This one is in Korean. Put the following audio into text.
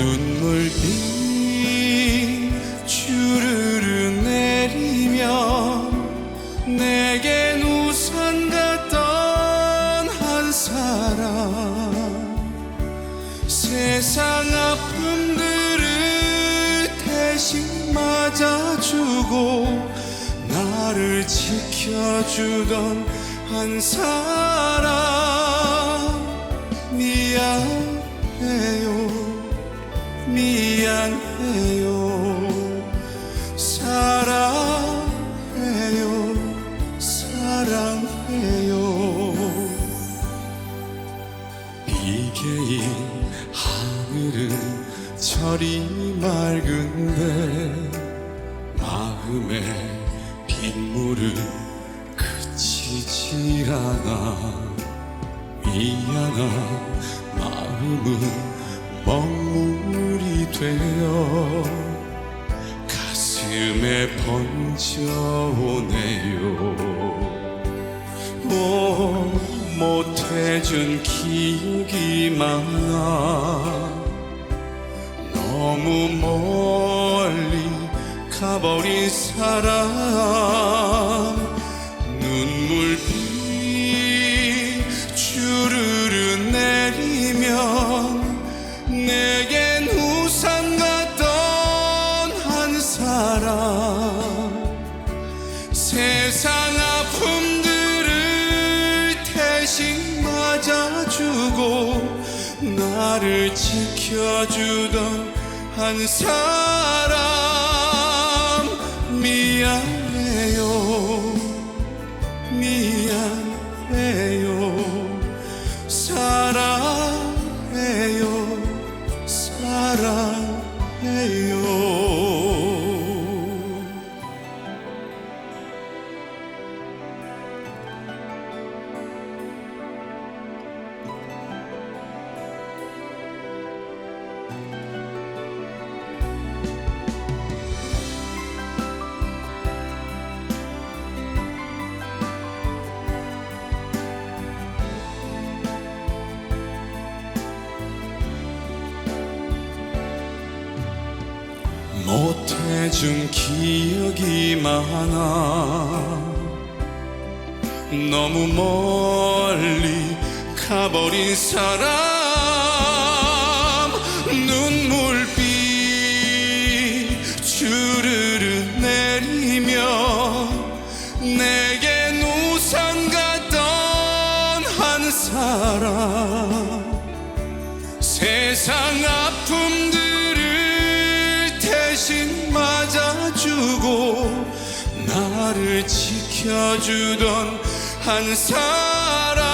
눈물이 주르르 내리며 내겐 우산 같던 한 사람. 세상 아픔들을 대신 맞아주고 나를 지켜주던 한 사람. 미안 미안해요. 사랑해요. 사랑해요. 이게인 하늘은 저리 맑은데 마음의 빗물은 그치지 않아. 미안한 마음은 먹 되어 가슴에 번져오네요. 오, 못해준 기억이 많아 너무 멀리 가버린 사람 눈물 대신 맞아주고 나를 지켜주던 한 사람. 미안해요. 미안해요. 사랑해요. 사랑해요 못해준 기억이 많아. 너무 멀리 가버린 사람 눈물비 주르르 내리며 내겐 우산 같던 한 사람. 세상 아픔 나를 지켜주던 한 사람